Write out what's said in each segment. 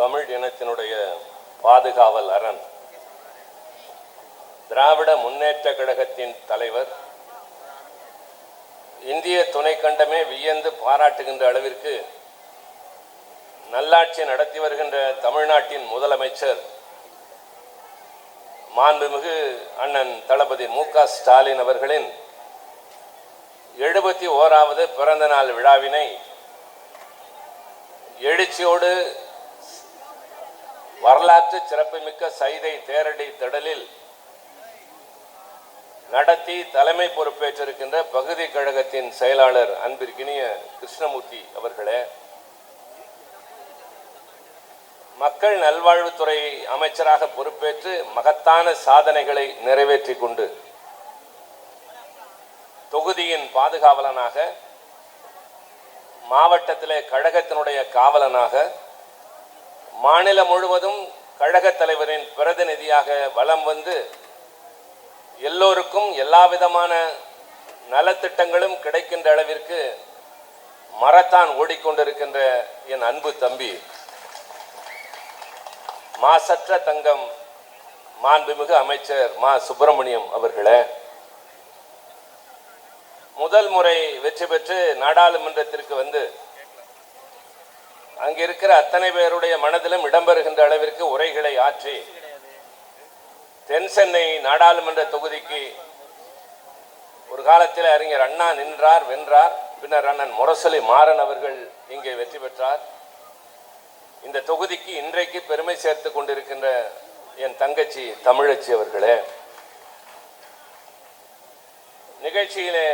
தமிழ் இனத்தினுடைய பாதுகாவல் அரண். திராவிட முன்னேற்ற கழகத்தின் தலைவர் இந்திய துணைக்கண்டமே வியந்து பாராட்டுகின்ற அளவிற்கு நல்லாட்சி நடத்தி வருகின்ற தமிழ்நாட்டின் முதலமைச்சர் மாண்புமிகு அண்ணன் தளபதி மு க ஸ்டாலின் அவர்களின் எழுபத்தி ஓராவது பிறந்த நாள் விழாவினை எழுச்சியோடு வரலாற்று சிறப்புமிக்க சைதை தேரடி திடலில் நடத்தி தலைமை பொறுப்பேற்றிருக்கின்ற பகுதி கழகத்தின் செயலாளர் அன்பிற்கினிய கிருஷ்ணமூர்த்தி அவர்களே மக்கள் நல்வாழ்வுத்துறை அமைச்சராக பொறுப்பேற்று மகத்தான சாதனைகளை நிறைவேற்றி கொண்டு தொகுதியின் பாதுகாவலனாக மாவட்டத்திலே கழகத்தினுடைய காவலனாக மாநிலம் முழுவதும் கழக தலைவரின் பிரதிநிதியாக வலம் வந்து எல்லோருக்கும் எல்லா விதமான நலத்திட்டங்களும் கிடைக்கின்ற அளவிற்கு மரத்தான் ஓடிக்கொண்டிருக்கின்ற என் அன்பு தம்பி மாசற்ற தங்கம் மாண்புமிகு அமைச்சர் மா சுப்பிரமணியம் அவர்களே. முதல் முறை வெற்றி பெற்று நாடாளுமன்றத்திற்கு வந்து அங்கே இருக்கிற அத்தனை பேருடைய மனதிலும் இடம்பெறுகின்ற அளவிற்கு உரைகளை ஆற்றி தென் சென்னை நாடாளுமன்ற தொகுதிக்கு ஒரு காலத்தில் அறிஞர் அண்ணா நின்றார் வென்றார். பின்னர் அண்ணன் முரசொலி மாறன் அவர்கள் இங்கே வெற்றி பெற்றார். இந்த தொகுதிக்கு இன்றைக்கு பெருமை சேர்த்து கொண்டிருக்கின்ற என் தங்கச்சி தமிழச்சி அவர்களே நிகழ்ச்சியிலே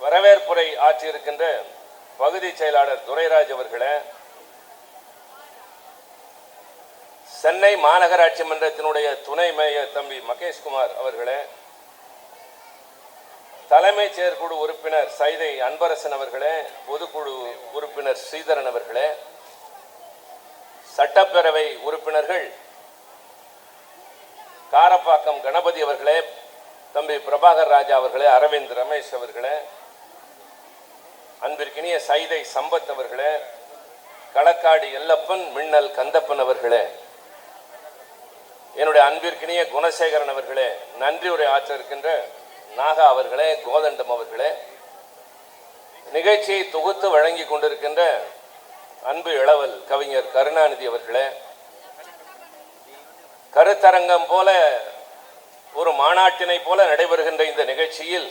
வரவேற்புரை ஆற்றியிருக்கின்ற பகுதி செயலாளர் துரைராஜ் அவர்களே சென்னை மாநகராட்சி மன்றத்தினுடைய துணை மேயர் தம்பி மகேஷ்குமார் அவர்களே தலைமை செயற்குழு உறுப்பினர் சைதை அன்பரசன் அவர்களே பொதுக்குழு உறுப்பினர் ஸ்ரீதரன் அவர்களே சட்டப்பேரவை உறுப்பினர்கள் காரப்பாக்கம் கணபதி அவர்களே தம்பி பிரபாகர் ராஜா அவர்களே அரவிந்த் ரமேஷ் அவர்களே அன்பிற்கினிய சைதை சம்பத் அவர்களே களக்காடி எல்லப்பன் மின்னல் கந்தப்பன் அவர்களே என்னுடைய அன்பிற்கினிய குணசேகரன் அவர்களே நன்றி உரை ஆற்ற இருக்கின்ற நாகா அவர்களே கோதண்டம் அவர்களே நிகழ்ச்சியை தொகுத்து வழங்கி கொண்டிருக்கின்ற அன்பு இளவல் கவிஞர் கருணாநிதி அவர்களே கருத்தரங்கம் போல ஒரு மாநாட்டினை போல நடைபெறுகின்ற இந்த நிகழ்ச்சியில்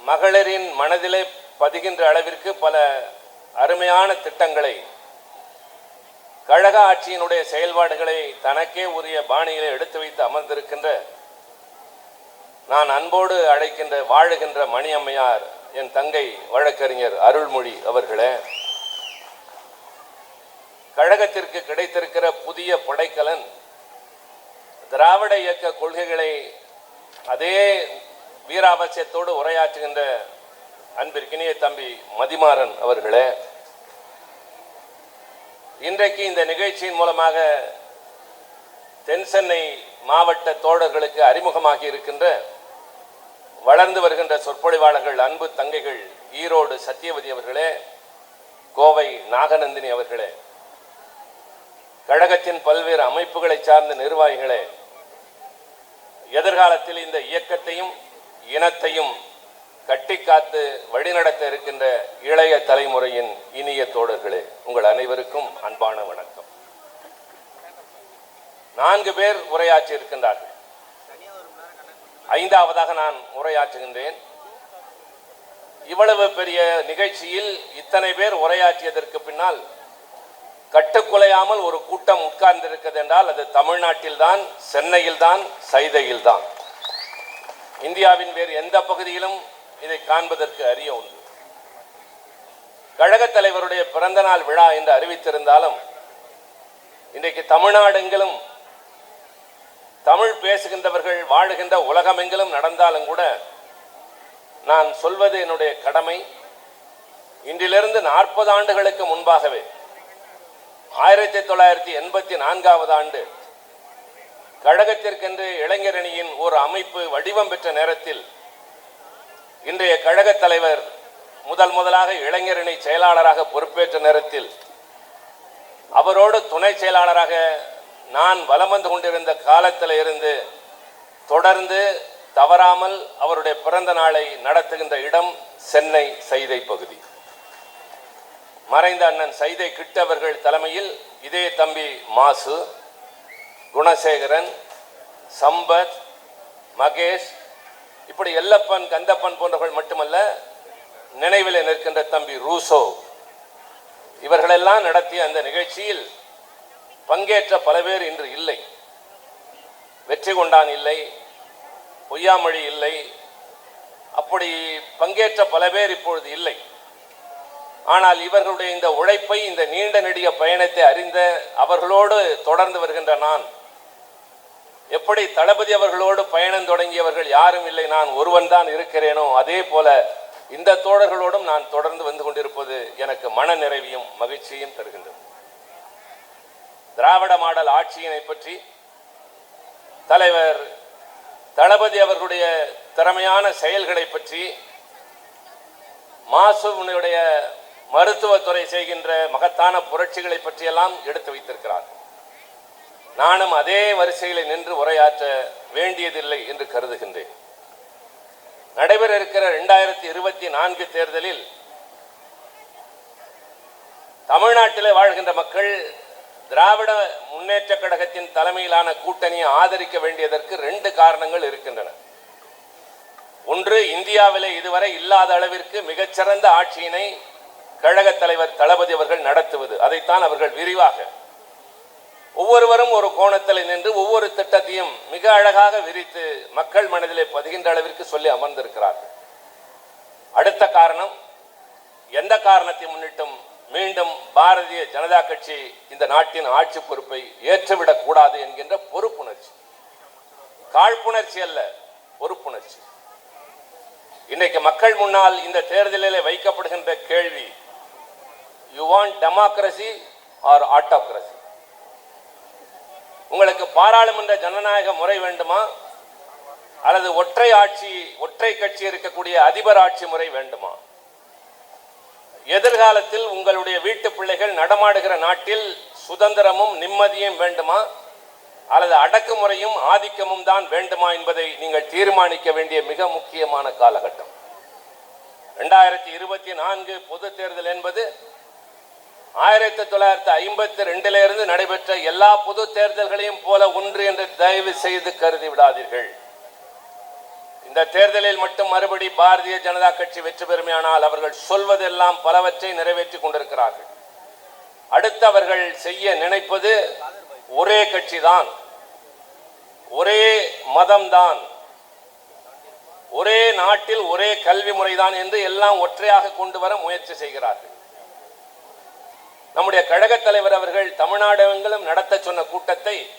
மகளிரின் மனதிலே பதிகின்ற அளவிற்கு பல அருமையான திட்டங்களை கழக ஆட்சியினுடைய செயல்பாடுகளை தனக்கே உரிய பாணியிலே எடுத்து வைத்து அமர்ந்திருக்கின்ற நான் அன்போடு அழைக்கின்ற வாழுகின்ற மணியம்மையார் என் தங்கை வழக்கறிஞர் அருள்மொழி அவர்களே கழகத்திற்கு கிடைத்திருக்கிற புதிய படைக்கலன் திராவிட இயக்க கொள்கைகளை அதே வீராவசியத்தோடு உரையாற்றுகின்ற அன்பிற்கினிய தம்பி மதிமாறன் அவர்களே இன்றைக்கு இந்த நிகழ்ச்சியின் மூலமாக தென் சென்னை மாவட்ட தோழர்களுக்கு அறிமுகமாகி இருக்கின்ற வளர்ந்து வருகின்ற சொற்பொழிவாளர்கள் அன்பு தங்கைகள் ஈரோடு சத்தியவதி அவர்களே கோவை நாகநந்தினி அவர்களே கழகத்தின் பல்வேறு அமைப்புகளை சார்ந்த நிர்வாகிகளே எதிர்காலத்தில் இந்த இயக்கத்தையும் இனத்தையும் கட்டி காத்து வழிநடத்த இருக்கின்ற இளைய தலைமுறையின் இனிய தோழர்களே உங்கள் அனைவருக்கும் அன்பான வணக்கம். நான்கு பேர் உரையாற்றி இருக்கின்றார்கள். ஐந்தாவதாக நான் உரையாற்றுகின்றேன். இவ்வளவு பெரிய நிகழ்ச்சியில் இத்தனை பேர் உரையாற்றியதற்கு பின்னால் கட்டுக்குலையாமல் ஒரு கூட்டம் உட்கார்ந்திருக்கிறது என்றால் அது தமிழ்நாட்டில்தான் சென்னையில்தான் சைதையில்தான். இந்தியாவின் வேறு எந்த பகுதியிலும் இதை காண்பதற்கு அரிய ஒன்று கழகத் தலைவருடைய பிறந்த நாள் விழா என்று அறிவித்திருந்தாலும் இன்றைக்கு தமிழ்நாடெங்கிலும் தமிழ் பேசுகின்றவர்கள் வாழுகின்ற உலகமெங்கிலும் நடந்தாலும் கூட நான் சொல்வது என்னுடைய கடமை. இன்றிலிருந்து நாற்பது ஆண்டுகளுக்கு முன்பாகவே ஆயிரத்தி தொள்ளாயிரத்தி எண்பத்தி நான்காவது ஆண்டு கழகத்திற்கென்று இளைஞரணியின் ஒரு அமைப்பு வடிவம் பெற்ற நேரத்தில் இன்றைய கழகத் தலைவர் முதல் முதலாக இளைஞரணி செயலாளராக பொறுப்பேற்ற நேரத்தில் அவரோடு துணை செயலாளராக நான் வலம் வந்து கொண்டிருந்த காலத்தில் இருந்து தொடர்ந்து தவறாமல் அவருடைய பிறந்த நாளை நடத்துகின்ற இடம் சென்னை சைதை பகுதி. மறைந்த அண்ணன் சைதை கிட்டவர்கள் தலைமையில் இதே தம்பி மாசு குணசேகரன் சம்பத் மகேஷ் இப்படி எல்லப்பன் கந்தப்பன் போன்றவர்கள் மட்டுமல்ல நினைவில் நிற்கின்ற தம்பி ரூசோ. இவர்களெல்லாம் நடத்திய அந்த நிகழ்ச்சியில் பங்கேற்ற பல பேர் இன்று இல்லை. வெற்றி கொண்டான் இல்லை பொய்யாமொழி இல்லை அப்படி பங்கேற்ற பல பேர் இப்பொழுது இல்லை. ஆனால் இவர்களுடைய இந்த உழைப்பை இந்த நீண்ட நெடிய பயணத்தை அறிந்த அவர்களோடு தொடர்ந்து வருகின்ற நான் எப்படி தளபதி அவர்களோடு பயணம் தொடங்கியவர்கள் யாரும் இல்லை நான் ஒருவன் தான் இருக்கிறேனோ அதே போல இந்த தோழர்களோடும் நான் தொடர்ந்து வந்து கொண்டிருப்பது எனக்கு மன நிறைவையும் மகிழ்ச்சியும் தருகின்றது. திராவிட மாடல் ஆட்சியினை பற்றி தலைவர் தளபதி அவர்களுடைய திறமையான செயல்களை பற்றி மாசுவனுடைய மருத்துவத்துறை செய்கின்ற மகத்தான புரட்சிகளை பற்றியெல்லாம் எடுத்து வைத்திருக்கிறார். நானும் அதே வரிசையில் நின்று உரையாற்ற வேண்டியதில்லை என்று கருதுகின்றேன். நடைபெற இருக்கிற இரண்டாயிரத்தி இருபத்தி நான்கு தேர்தலில் தமிழ்நாட்டில் வாழ்கின்ற மக்கள் திராவிட முன்னேற்ற கழகத்தின் தலைமையிலான கூட்டணியை ஆதரிக்க வேண்டியதற்கு ரெண்டு காரணங்கள் இருக்கின்றன. ஒன்று இந்தியாவிலே இதுவரை இல்லாத அளவிற்கு மிகச்சிறந்த ஆட்சியினை கழக தலைவர் தளபதி அவர்கள் நடத்துவது. அதைத்தான் அவர்கள் விரிவாக ஒவ்வொருவரும் ஒரு கோணத்தில் நின்று ஒவ்வொரு திட்டத்தையும் மிக அழகாக விரித்து மக்கள் மனதிலே பதிகின்ற அளவிற்கு சொல்லி அமர்ந்திருக்கிறார்கள். அடுத்த காரணம் எந்த காரணத்தை முன்னிட்டும் மீண்டும் பாரதிய ஜனதா கட்சி இந்த நாட்டின் ஆட்சி பொறுப்பை ஏற்றுவிடக் கூடாது என்கின்ற பொறுப்புணர்ச்சி. காழ்ப்புணர்ச்சி அல்ல பொறுப்புணர்ச்சி. இன்றைக்கு மக்கள் முன்னால் இந்த தேர்தலில் வைக்கப்படுகின்ற கேள்வி you want democracy or autocracy உங்களுக்கு பாராளுமன்ற ஜனநாயக முறை வேண்டுமா? அல்லது ஒற்றை ஆட்சி ஒற்றை கட்சி இருக்கக்கூடிய அதிபர் ஆட்சி முறை வேண்டுமா? எதிர்காலத்தில் உங்களுடைய வீட்டு பிள்ளைகள் நடமாடுகிற நாட்டில் சுதந்திரமும் நிம்மதியும் வேண்டுமா? அல்லது அடக்குமுறையும் ஆதிக்கமும் தான் வேண்டுமா என்பதை நீங்கள் தீர்மானிக்க வேண்டிய மிக முக்கியமான காலகட்டம். ரெண்டாயிரத்தி இருபத்தி நான்கு பொது தேர்தல் என்பது ஆயிரத்தி தொள்ளாயிரத்தி ஐம்பத்தி ரெண்டுல இருந்து நடைபெற்ற எல்லா பொது தேர்தல்களையும் போல ஒன்று என்று தயவு செய்து கருதி விடாதீர்கள். இந்த தேர்தலில் மட்டும் மறுபடி பாரதிய ஜனதா கட்சி வெற்றி பெறுமையானால் அவர்கள் சொல்வதெல்லாம் பலவற்றை நிறைவேற்றி கொண்டிருக்கிறார்கள். அடுத்து அவர்கள் செய்ய நினைப்பது ஒரே கட்சி தான் ஒரே மதம்தான். ஒரே நாட்டில் ஒரே கல்வி முறைதான் என்று எல்லாம் ஒற்றையாக கொண்டு வர முயற்சி செய்கிறார்கள். நம்முடைய கழக தலைவர் அவர்கள் தமிழ்நாடெங்கிலும் நடத்த சொன்ன கூட்டத்தை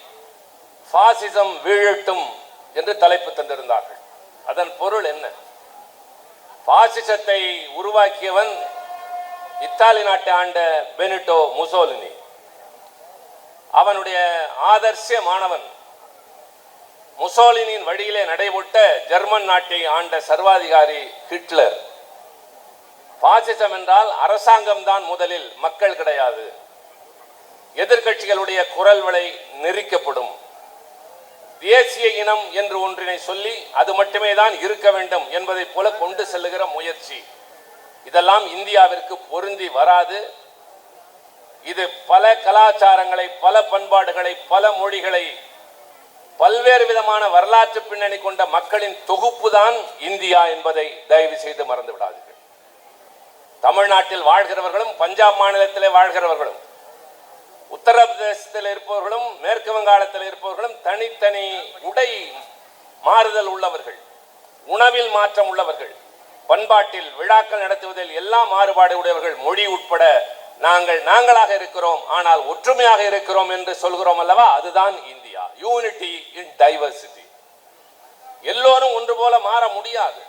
பாசிசம் வீழட்டும் என்று தலைப்பு தந்திருந்தார்கள். அதன் பொருள் என்ன? பாசிசத்தை உருவாக்கியவன் இத்தாலி நாட்டை ஆண்ட பெனிட்டோ முசோலினி. அவனுடைய ஆதர்ச மாணவன் முசோலினியின் வழியிலே நடைபெற்ற ஜெர்மன் நாட்டை ஆண்ட சர்வாதிகாரி ஹிட்லர். பாசிசம் என்றால் அரசாங்கம் தான் முதலில் மக்கள் கிடையாது. எதிர்க்கட்சிகளுடைய குரல் விலை நெரிக்கப்படும். தேசிய இனம் என்று ஒன்றினை சொல்லி அது மட்டுமே தான் இருக்க வேண்டும் என்பதைப் போல கொண்டு செல்லுகிற முயற்சி. இதெல்லாம் இந்தியாவிற்கு பொருந்தி வராது. இது பல கலாச்சாரங்களை பல பண்பாடுகளை பல மொழிகளை பல்வேறு விதமான வரலாற்று பின்னணி கொண்ட மக்களின் தொகுப்பு தான் இந்தியா என்பதை தயவு செய்து மறந்து விடாதீர்கள் தமிழ்நாட்டில் வாழ்கிறவர்களும் பஞ்சாப் மாநிலத்திலே வாழ்கிறவர்களும் உத்தரப்பிரதேசத்தில் இருப்பவர்களும் மேற்கு வங்காளத்தில் இருப்பவர்களும் தனித்தனி உடை மாறுதல் உள்ளவர்கள் உணவில் மாற்றம் உள்ளவர்கள் பண்பாட்டில் விழாக்கள் நடத்துவதில் எல்லா மாறுபாடு உடையவர்கள். மொழி உட்பட நாங்கள் நாங்களாக இருக்கிறோம். ஆனால் ஒற்றுமையாக இருக்கிறோம் என்று சொல்கிறோம் அல்லவா? அதுதான் இந்தியா. யூனிட்டி இன் டைவர்சிட்டி எல்லோரும் ஒன்று போல மாற முடியாது.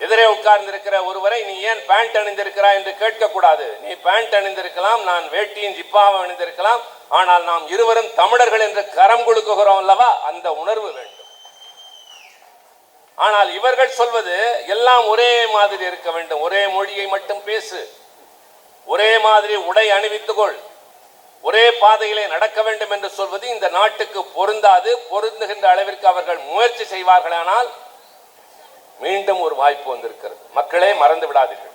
எதிரே உட்கார்ந்திருக்கிற ஒருவரை நீ ஏன் பேண்ட் அணிந்திருக்கிறாய் என்று கேட்கக்கூடாது. நீ பேண்ட் அணிந்திருக்கலாம் நான் வேட்டியின் ஜிப்பாவை அணிந்திருக்கலாம் ஆனால் நாம் இருவரும் தமிழர்கள் என்று கரம் கொடுக்குகிறோம் அல்லவா? அந்த உணர்வு வேண்டும். ஆனால் இவர்கள் சொல்வது எல்லாம் ஒரே மாதிரி இருக்க வேண்டும். ஒரே மொழியை மட்டும் பேசு. ஒரே மாதிரி உடை அணிவித்துக்கொள். ஒரே பாதையிலே நடக்க வேண்டும் என்று சொல்வது இந்த நாட்டுக்கு பொருந்தாது. பொருந்துகின்ற அளவிற்கு அவர்கள் முயற்சி செய்வார்களானால் மீண்டும் ஒரு வாய்ப்பு வந்திருக்கிறது. மக்களே மறந்து விடாதீர்கள்.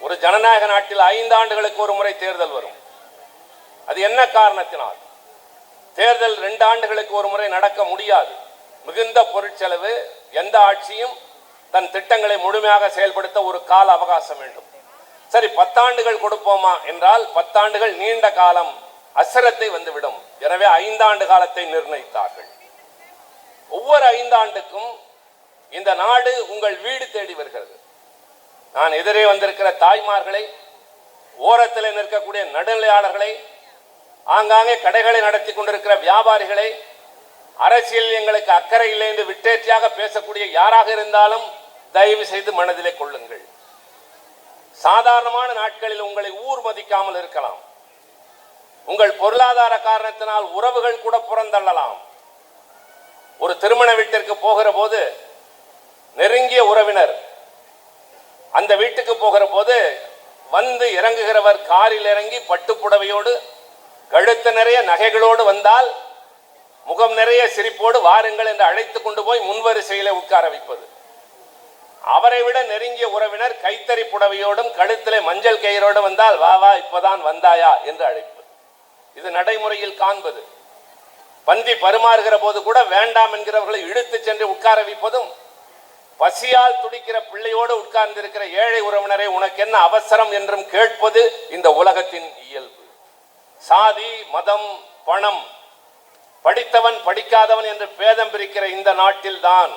ஒரு ஜனநாயக நாட்டில் ஐந்து ஆண்டுகளுக்கு ஒரு முறை தேர்தல் வரும். அது என்ன காரணத்தினால்? தேர்தல் ரெண்டு ஆண்டுகளுக்கு ஒரு முறை நடக்க முடியாது. மிகுந்த பொருட்செலவு எந்த ஆட்சியும் தன் திட்டங்களை முழுமையாக செயல்படுத்த ஒரு கால அவகாசம் வேண்டும். சரி பத்தாண்டுகள் கொடுப்போமா என்றால் பத்தாண்டுகள் நீண்ட காலம் அசரத்தை வந்துவிடும். எனவே ஐந்தாண்டு காலத்தை நிர்ணயித்தார்கள். ஒவ்வொரு ஐந்தாண்டுக்கும் இந்த நாடு உங்கள் வீடு தேடி வருகிறது. நான் எதிரே வந்திருக்கிற தாய்மார்களை ஓரத்தில் நிற்கக்கூடிய நடுநிலையாளர்களை ஆங்காங்கே கடைகளை நடத்தி கொண்டிருக்கிற வியாபாரிகளை அரசியல் எங்களுக்கு அக்கறை இல்லை என்று விட்டேற்றியாக பேசக்கூடிய யாராக இருந்தாலும் தயவு செய்து மனதிலே கொள்ளுங்கள். சாதாரணமான நாட்களில் உங்களை ஊர் மதிக்காமல் இருக்கலாம். உங்கள் பொருளாதார காரணத்தினால் உறவுகள் கூட புறந்தள்ளலாம். ஒரு திருமண வீட்டிற்கு போகிற போது நெருங்கிய உறவினர். அந்த வீட்டுக்கு போகிற போது வந்து இறங்குகிறவர் காரில் இறங்கி பட்டுப்புடவையோடு கழுத்து நிறைய நகைகளோடு வந்தால் முகம் நிறைய சிரிப்போடு வாருங்கள் என்று அழைத்து கொண்டு போய் முன்வரிசையில் உட்கார வைப்பது. அவரை விட நெருங்கிய உறவினர் கைத்தறி புடவையோடும் கழுத்திலே மஞ்சள் கயிறோடு வந்தால் வா வா இப்பதான் வந்தாயா? என்று அழைப்பது. இது நடைமுறையில் காண்பது. பந்தி பரிமாறுகிற போது கூட வேண்டாம் என்கிறவர்களை இழுத்து சென்று உட்கார வைப்பதும் பசியால் துடிக்கிற பிள்ளையோடு உட்கார்ந்திருக்கிற ஏழை உறவினரை உனக்கு என்ன அவசரம் என்றும் கேட்பது இந்த உலகத்தின் இயல்பு. சாதி மதம் பணம் படித்தவன் படிக்காதவன் என்று பேதம் பிரிக்கிற இந்த நாட்டில்தான்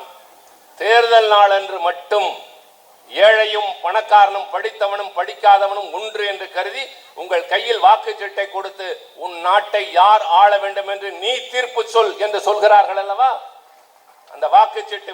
தேர்தல் நாள் என்று மட்டும் ஏழையும் பணக்காரனும் படித்தவனும் படிக்காதவனும் ஒன்று என்று கருதி உங்கள் கையில் வாக்குச்சீட்டை கொடுத்து உன் நாட்டை யார் ஆள வேண்டும் என்று நீ தீர்ப்பு சொல் என்று சொல்கிறார்கள் அல்லவா? அந்த வாக்குச்சீட்டு